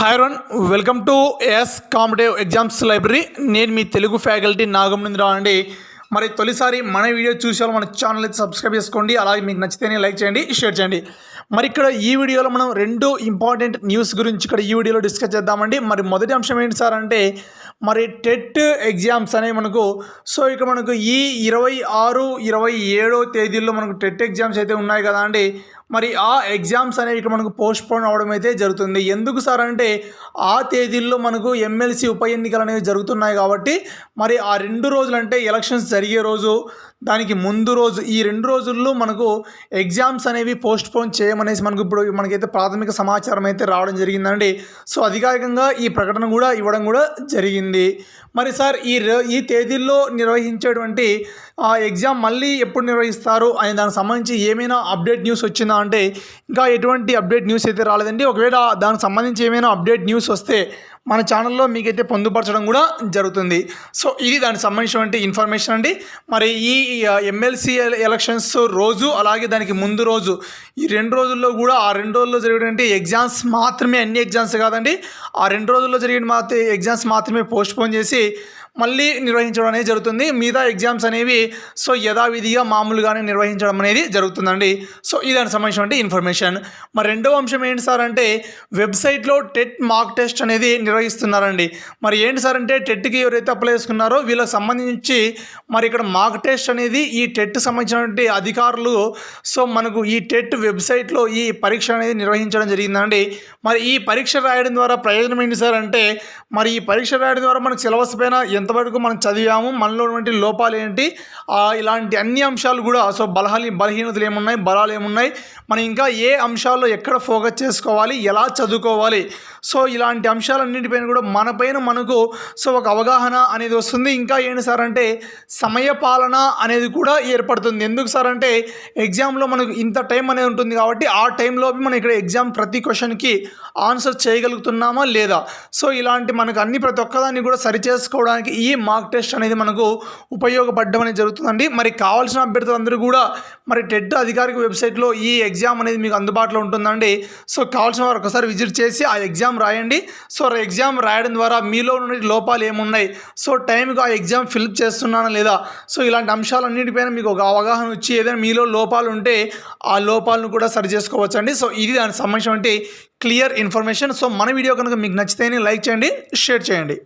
Hi run welcome to S competitive exams library నేను మీ Telugu faculty నాగమనింద్రావు అండి. మరి తొలిసారి మన వీడియో చూసే మన ఛానల్ అయితే సబ్స్క్రైబ్ చేసుకోండి. అలాగే మీకు నచ్చితేనే లైక్ చేయండి షేర్ చేయండి. మరి ఇక్కడ ఈ వీడియోలో మనం రెండు ఇంపార్టెంట్ న్యూస్ గురించి ఇక్కడ ఈ వీడియోలో డిస్కస్ చేద్దామండి. మరి మొదటి అంశం ఏంటి సార్ అంటే మరి టెట్ ఎగ్జామ్స్ అనేవి మనకు సో ఇక్కడ మనకు ఈ ఇరవై ఆరు ఇరవై ఏడో తేదీల్లో మనకు టెట్ ఎగ్జామ్స్ అయితే ఉన్నాయి కదా అండి. మరి ఆ ఎగ్జామ్స్ అనేవి ఇక్కడ మనకు పోస్ట్ పోన్ అవడం అయితే జరుగుతుంది. ఎందుకు సార్ అంటే ఆ తేదీల్లో మనకు ఎమ్మెల్సీ ఉప ఎన్నికలు అనేవి జరుగుతున్నాయి కాబట్టి మరి ఆ రెండు రోజులు అంటే ఎలక్షన్స్ జరిగే రోజు దానికి ముందు రోజు ఈ రెండు రోజుల్లో మనకు ఎగ్జామ్స్ అనేవి పోస్ట్ పోన్ చేయమనేసి మనకు ఇప్పుడు మనకైతే ప్రాథమిక సమాచారం అయితే రావడం జరిగిందండి. సో అధికారికంగా ఈ ప్రకటన కూడా ఇవ్వడం కూడా జరిగింది. మరి సార్ ఈ ఈ తేదీల్లో నిర్వహించేటువంటి ఆ ఎగ్జామ్ మళ్ళీ ఎప్పుడు నిర్వహిస్తారు? అనే దానికి సంబంధించి ఏమైనా అప్డేట్ న్యూస్ వచ్చిందా అంటే ఇంకా ఎటువంటి అప్డేట్ న్యూస్ అయితే రాలేదండి. ఒకవేళ దానికి సంబంధించి ఏమైనా అప్డేట్ న్యూస్ వస్తే మన ఛానల్లో మీకైతే పొందుపరచడం కూడా జరుగుతుంది. సో ఇది దానికి సంబంధించినటువంటి ఇన్ఫర్మేషన్ అండి. మరి ఈ ఎమ్మెల్సీ ఎలక్షన్స్ రోజు అలాగే దానికి ముందు రోజు ఈ రెండు రోజుల్లో కూడా ఆ రెండు రోజుల్లో జరిగినటువంటి ఎగ్జామ్స్ మాత్రమే అన్ని ఎగ్జామ్స్ కాదండి. ఆ రెండు రోజుల్లో జరిగిన మాత్రమే ఎగ్జామ్స్ మాత్రమే పోస్ట్పోన్ చేసి మళ్ళీ నిర్వహించడం అనేది జరుగుతుంది. మిగతా ఎగ్జామ్స్ అనేవి సో యథావిధిగా మామూలుగానే నిర్వహించడం అనేది జరుగుతుందండి. సో ఇది సంబంధించినటువంటి ఇన్ఫర్మేషన్ మరి రెండవ అంశం ఏంటి సార్ అంటే వెబ్సైట్లో టెట్ మార్క్ టెస్ట్ అనేది నిర్వహిస్తున్నారండి. మరి ఏంటి సార్ అంటే టెట్కి ఎవరైతే అప్లై చేసుకున్నారో వీళ్ళకి సంబంధించి మరి ఇక్కడ మార్క్ టెస్ట్ అనేది ఈ టెట్ సంబంధించినటువంటి అధికారులు సో మనకు ఈ టెట్ వెబ్సైట్లో ఈ పరీక్ష అనేది నిర్వహించడం జరిగిందండి. మరి ఈ పరీక్ష రాయడం ద్వారా ప్రయోజనం ఏంటి సార్ అంటే మరి ఈ పరీక్ష రాయడం ద్వారా మనకు సిలబస్ పైన ఎంతవరకు మనం చదివాము మనలో ఉన్నటువంటి లోపాలు ఏంటి ఇలాంటి అన్ని అంశాలు కూడా సో బలహీ బలహీనతలు ఏమున్నాయి బలాలు ఏమున్నాయి మనం ఇంకా ఏ అంశాల్లో ఎక్కడ ఫోకస్ చేసుకోవాలి ఎలా చదువుకోవాలి సో ఇలాంటి అంశాలన్నింటిపైన కూడా మనపైన మనకు సో ఒక అవగాహన అనేది వస్తుంది. ఇంకా ఏంటి సార్ అంటే సమయ పాలన అనేది కూడా ఏర్పడుతుంది. ఎందుకు సార్ అంటే ఎగ్జామ్లో మనకు ఇంత టైం అనేది ఉంటుంది కాబట్టి ఆ టైంలో మనం ఇక్కడ ఎగ్జామ్ ప్రతి క్వశ్చన్కి ఆన్సర్ చేయగలుగుతున్నామా లేదా? సో ఇలాంటి మనకు అన్ని ప్రతి ఒక్కదాన్ని కూడా సరి చేసుకోవడానికి ఈ మాక్ టెస్ట్ అనేది మనకు ఉపయోగపడడం అనేది జరుగుతుందండి. మరి కావాల్సిన అభ్యర్థులందరూ కూడా మరి టెట్ అధికారిక వెబ్సైట్లో ఈ ఎగ్జామ్ అనేది మీకు అందుబాటులో ఉంటుందండి. సో కావాల్సిన వారు ఒకసారి విజిట్ చేసి ఆ ఎగ్జామ్ రాయండి. సో ఎగ్జామ్ రాయడం ద్వారా మీలో ఉన్న లోపాలు ఏమున్నాయి? సో టైంకి ఆ ఎగ్జామ్ ఫిల్ప్ చేస్తున్నానా లేదా? సో ఇలాంటి అంశాలన్నిటిపైన మీకు ఒక అవగాహన వచ్చి ఏదైనా మీలో లోపాలు ఉంటే ఆ లోపాలను కూడా సరి చేసుకోవచ్చండి. సో ఇది దానికి సంబంధించినటువంటి క్లియర్ ఇన్ఫర్మేషన్. సో మన వీడియో కనుక మీకు నచ్చితేనే లైక్ చేయండి షేర్ చేయండి.